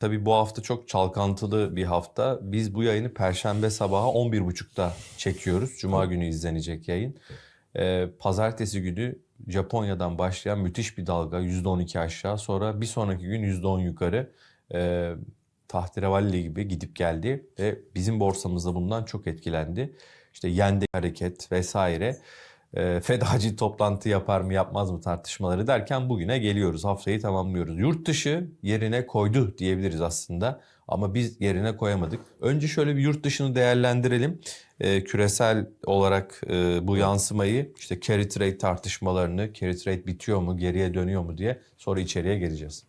Tabii bu hafta çok çalkantılı bir hafta. Biz bu yayını Perşembe sabahı 11.30'da çekiyoruz. Cuma günü izlenecek yayın. Ee, pazartesi günü Japonya'dan başlayan müthiş bir dalga %12 aşağı sonra bir sonraki gün %10 yukarı e, tahterevalli gibi gidip geldi ve bizim borsamızda bundan çok etkilendi. İşte yende hareket vesaire. E, Fed acil toplantı yapar mı yapmaz mı tartışmaları derken bugüne geliyoruz. Haftayı tamamlıyoruz. Yurt dışı yerine koydu diyebiliriz aslında ama biz yerine koyamadık. Önce şöyle bir yurt dışını değerlendirelim. E, küresel olarak e, bu yansımayı işte carry trade tartışmalarını, carry trade bitiyor mu, geriye dönüyor mu diye sonra içeriye geleceğiz.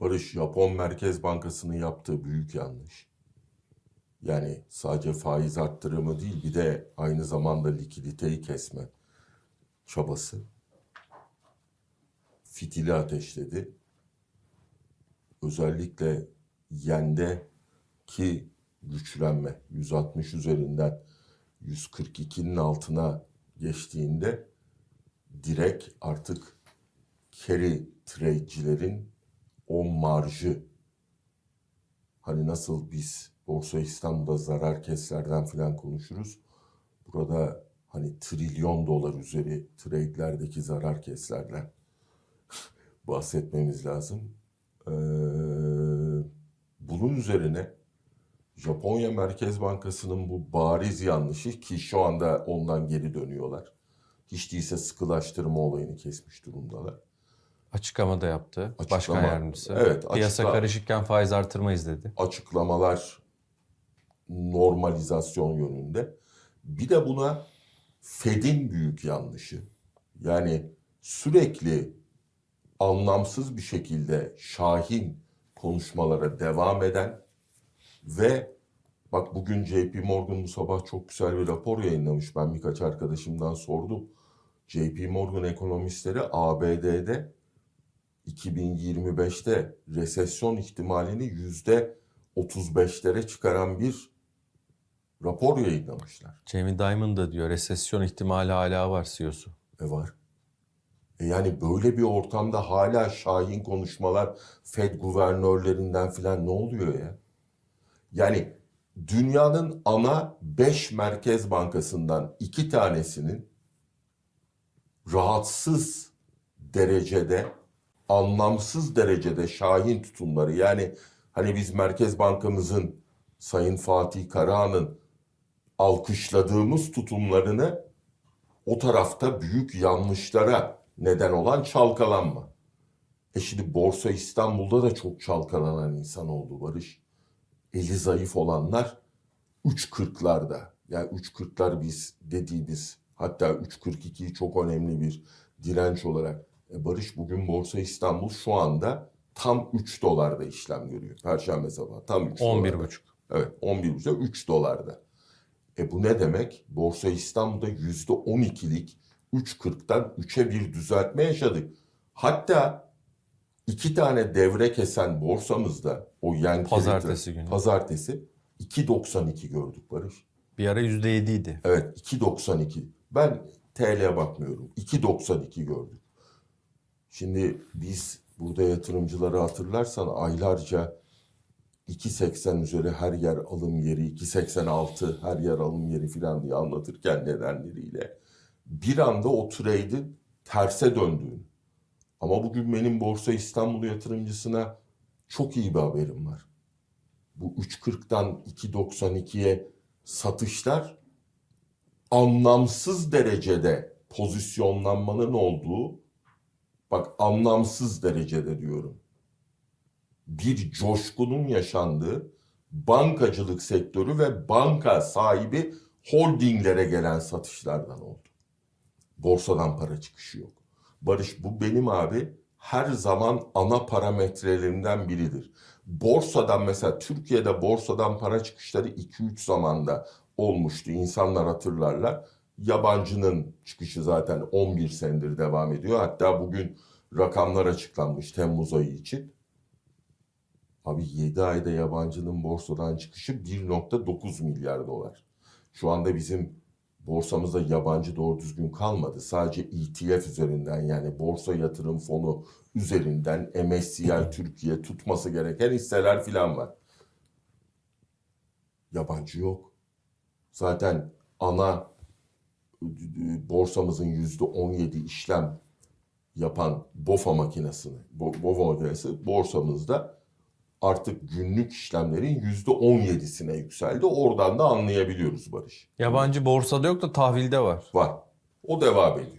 Barış Japon Merkez Bankası'nın yaptığı büyük yanlış. Yani sadece faiz arttırımı değil bir de aynı zamanda likiditeyi kesme çabası. Fitili ateşledi. Özellikle yende ki güçlenme 160 üzerinden 142'nin altına geçtiğinde direkt artık carry trade'cilerin o marjı hani nasıl biz Borsa İstanbul'da zarar keslerden filan konuşuruz. Burada hani trilyon dolar üzeri trade'lerdeki zarar keslerden bahsetmemiz lazım. Ee, bunun üzerine Japonya Merkez Bankası'nın bu bariz yanlışı ki şu anda ondan geri dönüyorlar. Hiç değilse sıkılaştırma olayını kesmiş durumdalar. Açıklama da yaptı Açıklama. başkan yardımcısı. Evet, Piyasa açıkla- karışıkken faiz artırmayız dedi. açıklamalar normalizasyon yönünde. Bir de buna Fed'in büyük yanlışı. Yani sürekli anlamsız bir şekilde şahin konuşmalara devam eden ve bak bugün JP Morgan bu sabah çok güzel bir rapor yayınlamış. Ben birkaç arkadaşımdan sordum. JP Morgan ekonomistleri ABD'de 2025'te resesyon ihtimalini yüzde 35'lere çıkaran bir rapor yayınlamışlar. Jamie Dimon da diyor resesyon ihtimali hala var CEO'su. E var. E yani böyle bir ortamda hala şahin konuşmalar Fed guvernörlerinden filan ne oluyor ya? Yani dünyanın ana 5 merkez bankasından iki tanesinin rahatsız derecede, anlamsız derecede şahin tutumları yani hani biz Merkez Bankamızın Sayın Fatih Karahan'ın alkışladığımız tutumlarını o tarafta büyük yanlışlara neden olan çalkalanma. E şimdi Borsa İstanbul'da da çok çalkalanan insan oldu Barış. Eli zayıf olanlar 3.40'larda. Yani 3.40'lar biz dediğimiz hatta 3.42'yi çok önemli bir direnç olarak. E Barış bugün Borsa İstanbul şu anda tam 3 dolarda işlem görüyor. Perşembe sabahı tam 3 dolarda. 11,5. Evet 11,5 3 dolarda. E bu ne demek? Borsa İstanbul'da %12'lik 3.40'dan 3'e bir düzeltme yaşadık. Hatta iki tane devre kesen borsamızda o yan Pazartesi günü. pazartesi 2.92 gördük Barış. Bir ara %7 idi. Evet 2.92. Ben TL'ye bakmıyorum. 2.92 gördük. Şimdi biz burada yatırımcıları hatırlarsan aylarca 2.80 üzeri her yer alım yeri, 2.86 her yer alım yeri falan diye anlatırken nedenleriyle bir anda o trade'in terse döndüğünü. Ama bugün benim Borsa İstanbul yatırımcısına çok iyi bir haberim var. Bu 3.40'dan 2.92'ye satışlar anlamsız derecede pozisyonlanmanın olduğu bak anlamsız derecede diyorum. Bir coşkunun yaşandığı bankacılık sektörü ve banka sahibi holdinglere gelen satışlardan oldu. Borsadan para çıkışı yok. Barış bu benim abi her zaman ana parametrelerimden biridir. Borsadan mesela Türkiye'de borsadan para çıkışları 2-3 zamanda olmuştu. İnsanlar hatırlarlar. Yabancının çıkışı zaten 11 senedir devam ediyor. Hatta bugün rakamlar açıklanmış Temmuz ayı için. Abi 7 ayda yabancının borsadan çıkışı 1.9 milyar dolar. Şu anda bizim borsamızda yabancı doğru düzgün kalmadı. Sadece ETF üzerinden yani borsa yatırım fonu üzerinden MSCI Türkiye tutması gereken hisseler filan var. Yabancı yok. Zaten ana e, borsamızın yüzde 17 işlem yapan BOFA makinesini, Bo- BOFA makinesi borsamızda artık günlük işlemlerin yüzde 17'sine yükseldi. Oradan da anlayabiliyoruz Barış. Yabancı borsada yok da tahvilde var. Var. O devam ediyor.